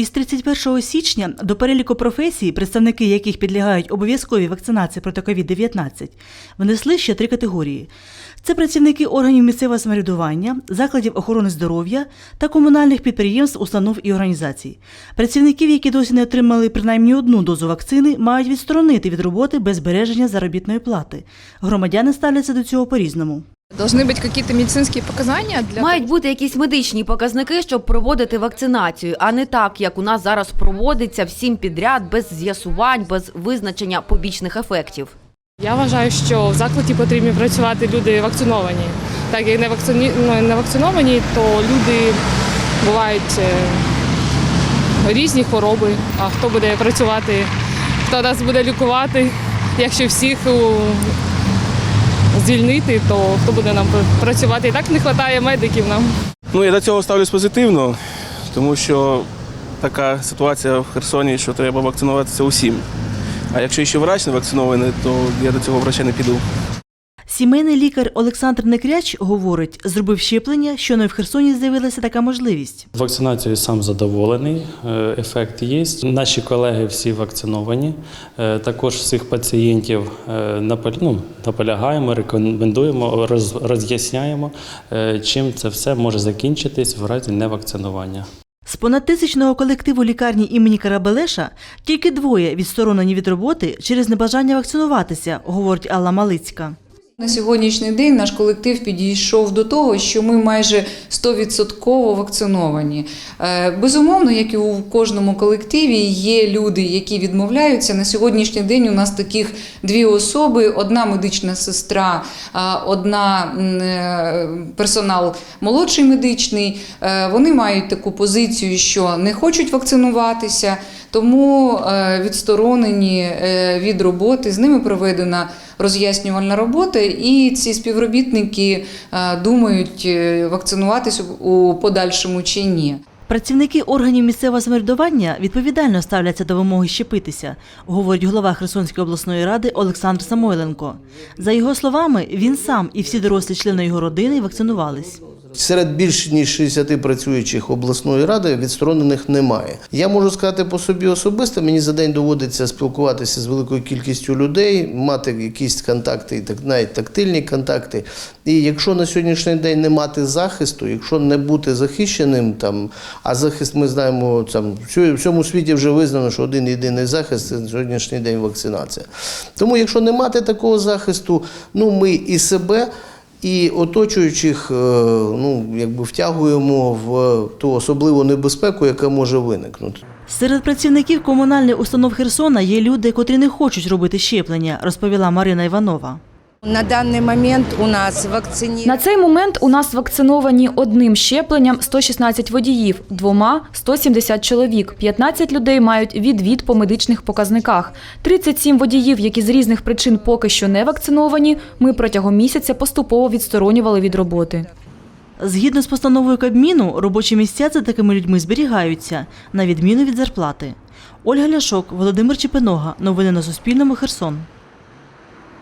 Із 31 січня до переліку професій, представники яких підлягають обов'язковій вакцинації проти COVID-19, внесли ще три категорії. Це працівники органів місцевого самоврядування, закладів охорони здоров'я та комунальних підприємств, установ і організацій. Працівників, які досі не отримали принаймні одну дозу вакцини, мають відсторонити від роботи без збереження заробітної плати. Громадяни ставляться до цього по-різному. Должны быть какие-то медицинские показания для Мають бути якісь медичні показники, щоб проводити вакцинацію, а не так, як у нас зараз проводиться всім підряд, без з'ясувань, без визначення побічних ефектів. Я вважаю, що в закладі потрібні працювати люди вакциновані. Так як не вакцині... ну, не вакциновані, то люди бувають е, різні хвороби. А хто буде працювати, хто нас буде лікувати, якщо всіх у, звільнити, то хто буде нам працювати? І так не вистачає медиків нам. Ну, я до цього ставлюсь позитивно, тому що така ситуація в Херсоні, що треба вакцинуватися усім. А якщо ще врач не вакцинований, то я до цього врача не піду. Сімейний лікар Олександр Некряч говорить, зробив щеплення, що не в Херсоні з'явилася така можливість. Вакцинацією сам задоволений, е, ефект є. Наші колеги всі вакциновані. Е, Також всіх пацієнтів е, ну, наполягаємо, рекомендуємо, роз'ясняємо, чим це все може закінчитись в разі невакцинування. З понад тисячного колективу лікарні імені Карабелеша тільки двоє відсторонені від роботи через небажання вакцинуватися, говорить Алла Малицька. На сьогоднішній день наш колектив підійшов до того, що ми майже 100% вакциновані. Е, Безумовно, як і у кожному колективі, є люди, які відмовляються. На сьогоднішній день у нас таких дві особи: одна медична сестра, одна е, персонал молодший медичний. Е, Вони мають таку позицію, що не хочуть вакцинуватися, тому е, відсторонені е, від роботи. З ними проведена роз'яснювальна робота, і ці співробітники е, думають вакцинуватися у подальшому чи ні. Працівники органів місцевого самоврядування відповідально ставляться до вимоги щепитися, говорить голова Херсонської обласної ради Олександр Самойленко. За його словами, він сам і всі дорослі члени його родини вакцинувались. Серед більш ніж 60 працюючих обласної ради відсторонених немає. Я можу сказати по собі особисто. Мені за день доводиться спілкуватися з великою кількістю людей, мати якісь контакти, і так навіть тактильні контакти. І якщо на сьогоднішній день не мати захисту, якщо не бути захищеним, там а захист ми знаємо, там в всьому світі вже визнано, що один єдиний захист це на сьогоднішній день вакцинація. Тому, якщо не мати такого захисту, ну ми і себе. І оточуючих е, ну, якби втягуємо в ту особливу небезпеку, яка може виникнути. Серед працівників комунальних установ Херсона є люди, котрі не хочуть робити щеплення, розповіла Марина Іванова. На даний момент у нас вакцині... На цей момент у нас вакциновані одним щепленням 116 водіїв, двома – 170 чоловік, 15 людей мають відвід по медичних показниках. 37 водіїв, які з різних причин поки що не вакциновані, ми протягом місяця поступово відсторонювали від роботи. Згідно з постановою Кабміну, робочі місця за такими людьми зберігаються, на відміну від зарплати. Ольга Ляшок, Володимир Чепинога. Новини на Суспільному. Херсон.